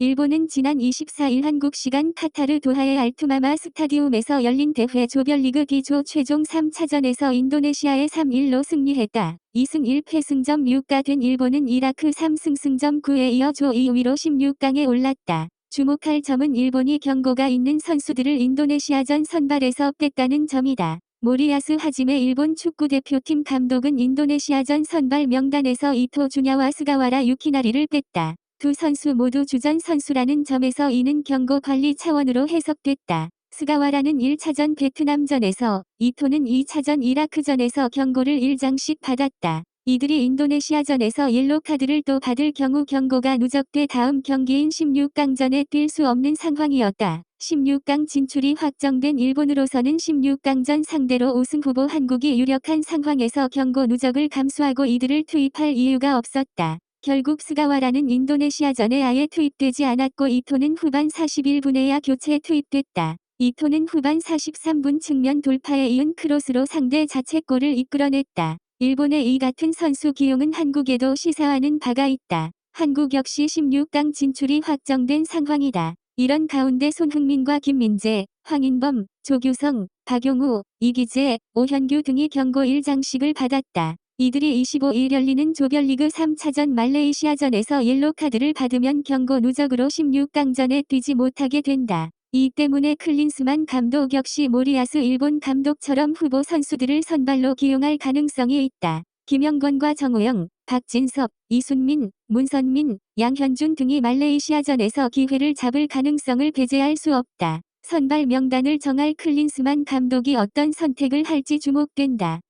일본은 지난 24일 한국 시간 카타르 도하의 알투마마 스타디움에서 열린 대회 조별리그 D조 최종 3차전에서 인도네시아에 3-1로 승리했다. 2승 1패 승점 6가 된 일본은 이라크 3승 승점 9에 이어 조 2위로 16강에 올랐다. 주목할 점은 일본이 경고가 있는 선수들을 인도네시아전 선발에서 뺐다는 점이다. 모리야스 하짐의 일본 축구대표팀 감독은 인도네시아전 선발 명단에서 이토 주냐와 스가와라 유키나리를 뺐다. 두 선수 모두 주전 선수라는 점에서 이는 경고 관리 차원으로 해석됐다. 스가와라는 1차전 베트남전에서 이토는 2차전 이라크전에서 경고를 1장씩 받았다. 이들이 인도네시아전에서 옐로 카드를 또 받을 경우 경고가 누적돼 다음 경기인 16강전에 뛸 수 없는 상황이었다. 16강 진출이 확정된 일본으로서는 16강전 상대로 우승 후보 한국이 유력한 상황에서 경고 누적을 감수하고 이들을 투입할 이유가 없었다. 결국 스가와라는 인도네시아전에 아예 투입되지 않았고 이토는 후반 41분에야 교체 투입됐다. 이토는 후반 43분 측면 돌파에 이은 크로스로 상대 자책골을 이끌어냈다. 일본의 이 같은 선수 기용은 한국에도 시사하는 바가 있다. 한국 역시 16강 진출이 확정된 상황이다. 이런 가운데 손흥민과 김민재, 황인범, 조규성, 박용우, 이기재, 오현규 등이 경고 1장씩을 받았다. 이들이 25일 열리는 조별리그 3차전 말레이시아전에서 옐로카드를 받으면 경고 누적으로 16강전에 뛰지 못하게 된다. 이 때문에 클린스만 감독 역시 모리아스 일본 감독처럼 후보 선수들을 선발로 기용할 가능성이 있다. 김영권과 정우영, 박진섭, 이순민, 문선민, 양현준 등이 말레이시아전에서 기회를 잡을 가능성을 배제할 수 없다. 선발 명단을 정할 클린스만 감독이 어떤 선택을 할지 주목된다.